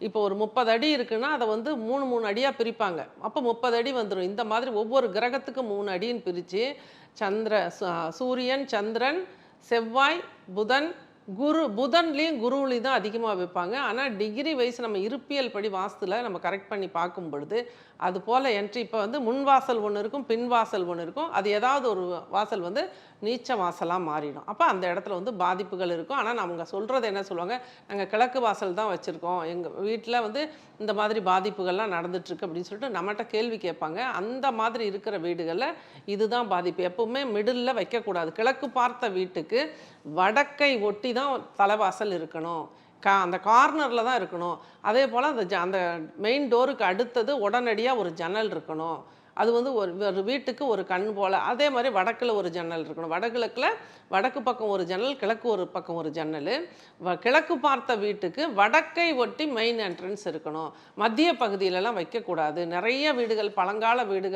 இப்போ ஒரு முப்பது அடி இருக்குன்னா அதை வந்து மூணு மூணு அடியாக பிரிப்பாங்க. அப்போ முப்பது அடி வந்துடும் இந்த மாதிரி ஒவ்வொரு கிரகத்துக்கும் மூணு அடின்னு பிரித்து சந்திர சு- சூரியன் சந்திரன் செவ்வாய் புதன் குரு புதன்லேயும் குருவிலையும் தான் அதிகமாக வைப்பாங்க. ஆனால் டிகிரி வைஸ் நம்ம இருப்பியல் படி வாஸ்துல நம்ம கரெக்ட் பண்ணி பார்க்கும் பொழுது அது போல் என்ட்ரி இப்போ வந்து முன் வாசல் ஒன்று இருக்கும் பின் வாசல் ஒன்று இருக்கும். அது ஏதாவது ஒரு வாசல் வந்து நீச்ச வாசலாக மாறிடும். அப்போ அந்த இடத்துல வந்து பாதிப்புகள் இருக்கும். ஆனால் அவங்க சொல்கிறது என்ன சொல்லுவாங்க? நாங்கள் கிழக்கு வாசல் தான் வச்சுருக்கோம். எங்கள் வீட்டில் வந்து இந்த மாதிரி பாதிப்புகள்லாம் நடந்துட்டுருக்கு அப்படின்னு சொல்லிட்டு நம்மகிட்ட கேள்வி கேட்பாங்க. அந்த மாதிரி இருக்கிற வீடுகளில் இதுதான் பாதிப்பு. எப்பவுமே மிடில் வைக்கக்கூடாது. கிழக்கு பார்த்த வீட்டுக்கு வடக்கை ஒட்டி தான் தலைவாசல் இருக்கணும். கா அந்த கார்னரில் தான் இருக்கணும். அதே போல் அந்த ஜ அந்த மெயின் டோருக்கு அடுத்தது உடனடியாக ஒரு ஜன்னல் இருக்கணும். அது வந்து ஒரு ஒரு வீட்டுக்கு ஒரு கண் போல். அதே மாதிரி வடக்கில் ஒரு ஜன்னல் இருக்கணும். வடகிழக்கில் வடக்கு பக்கம் ஒரு ஜன்னல் கிழக்கு ஒரு பக்கம் ஒரு ஜன்னல். வ- கிழக்கு பார்த்த வீட்டுக்கு வடக்கை ஒட்டி மெயின் என்ட்ரன்ஸ் இருக்கணும். மத்திய பகுதியிலலாம் வைக்கக்கூடாது. நிறைய வீடுகள் பழங்கால வீடுகள்